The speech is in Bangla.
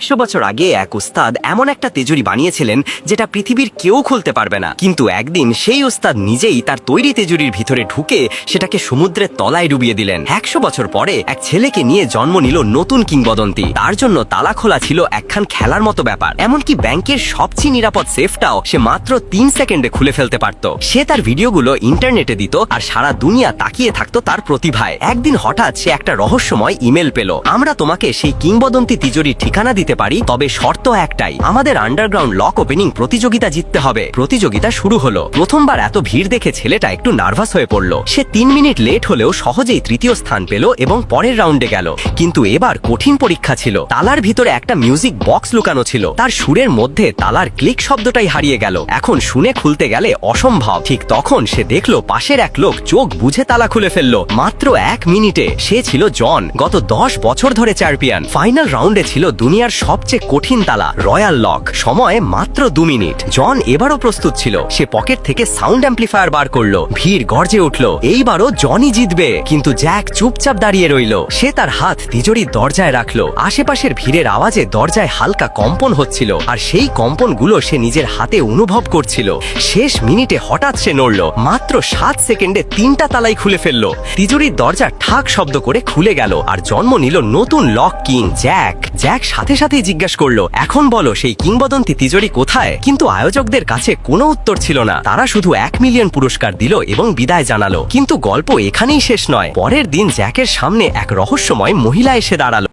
একশো বছর আগে এক উস্তাদ এমন একটা তেজুরি বানিয়েছিলেন যেটা পৃথিবীর কেউ খুলতে পারবে না। কিন্তু একদিন সেই উস্তাদ নিজেই তার তৈরি তেজুরির ভিতরে ঢুকে সেটাকে সমুদ্রের তলায় ডুবিয়ে দিলেন। একশো বছর পরে এক ছেলেকে নিয়ে জন্ম নিল নতুন কিংবদন্তি। তার জন্য তালা খোলা ছিল একখান খেলার মতো ব্যাপার। এমনকি ব্যাংকের সবচেয়ে নিরাপদ সেফটাও সে মাত্র তিন সেকেন্ডে খুলে ফেলতে পারত। সে তার ভিডিওগুলো ইন্টারনেটে দিত আর সারা দুনিয়া তাকিয়ে থাকতো তার প্রতিভায়। একদিন হঠাৎ সে একটা রহস্যময় ইমেল পেল। আমরা তোমাকে সেই কিংবদন্তি তিজোরির ঠিকানা দিতে পারি, তবে শর্ত একটাই। আমাদের আন্ডারগ্রাউন্ড লক ওপেনিং প্রতিযোগিতা জিততে হবে। প্রতিযোগিতা শুরু হলো। প্রথমবার এত ভিড় দেখে ছেলেটা একটু নার্ভাস হয়ে পড়ল। সে তিন মিনিট লেট হলেও সহজেই তৃতীয় স্থান পেল এবং পরের রাউন্ডে গেল। কিন্তু এবার কঠিন পরীক্ষা ছিল। তালার ভিতরে একটা মিউজিক বক্স লুকানো ছিল। তার সুরের মধ্যে তালার ক্লিক শব্দটাই হারিয়ে গেল। এখন শুনে খুলতে গেলে অসম্ভব। ঠিক তখন সে দেখল পাশের এক লোক চোখ বুঝে তালা খুলে ফেলল। মাত্র এক মিনিটে। সে ছিল জন, গত দশ বছর ধরে চ্যাম্পিয়ন ফাইনাল রাউন্ডে ছিল দুনিয়ার সবচেয়ে কঠিন তালা, রয়্যাল লক। সময় মাত্র দু মিনিট। জন এবারও প্রস্তুত ছিল। সে পকেট থেকে সাউন্ড অ্যাম্পলিফায়ার বার করল। ভিড় গর্জে উঠল। এইবারও জনই জিতবে। কিন্তু জ্যাক চুপচাপ দাঁড়িয়ে রইল। সে তার হাত তিজোরির দরজায় রাখল। আশেপাশের ভিড়ের আওয়াজে দরজায় হালকা কম্পন হচ্ছিল। আর সেই কম্পনগুলো সে নিজের হাতে অনুভব করছিল। শেষ মিনিটে হঠাৎ সে নড়ল। মাত্র সাত সেকেন্ডে তিনটা তালাই খুলে ফেলল। তিজোরির দরজা ঠাক শব্দ করে খুলে গেল। আর জন্ম নিল নতুন লক কিং জ্যাক। জ্যাক সাথে সাথে সাথেই জিজ্ঞাসা করল, এখন বলো, সেই কিংবদন্তি তিজোরি কোথায়? কিন্তু আয়োজকদের কাছে কোনো উত্তর ছিল না। তারা শুধু এক মিলিয়ন পুরস্কার দিল এবং বিদায় জানালো। কিন্তু গল্প এখানেই শেষ নয়। পরের দিন জ্যাকের সামনে এক রহস্যময় মহিলা এসে দাঁড়াল।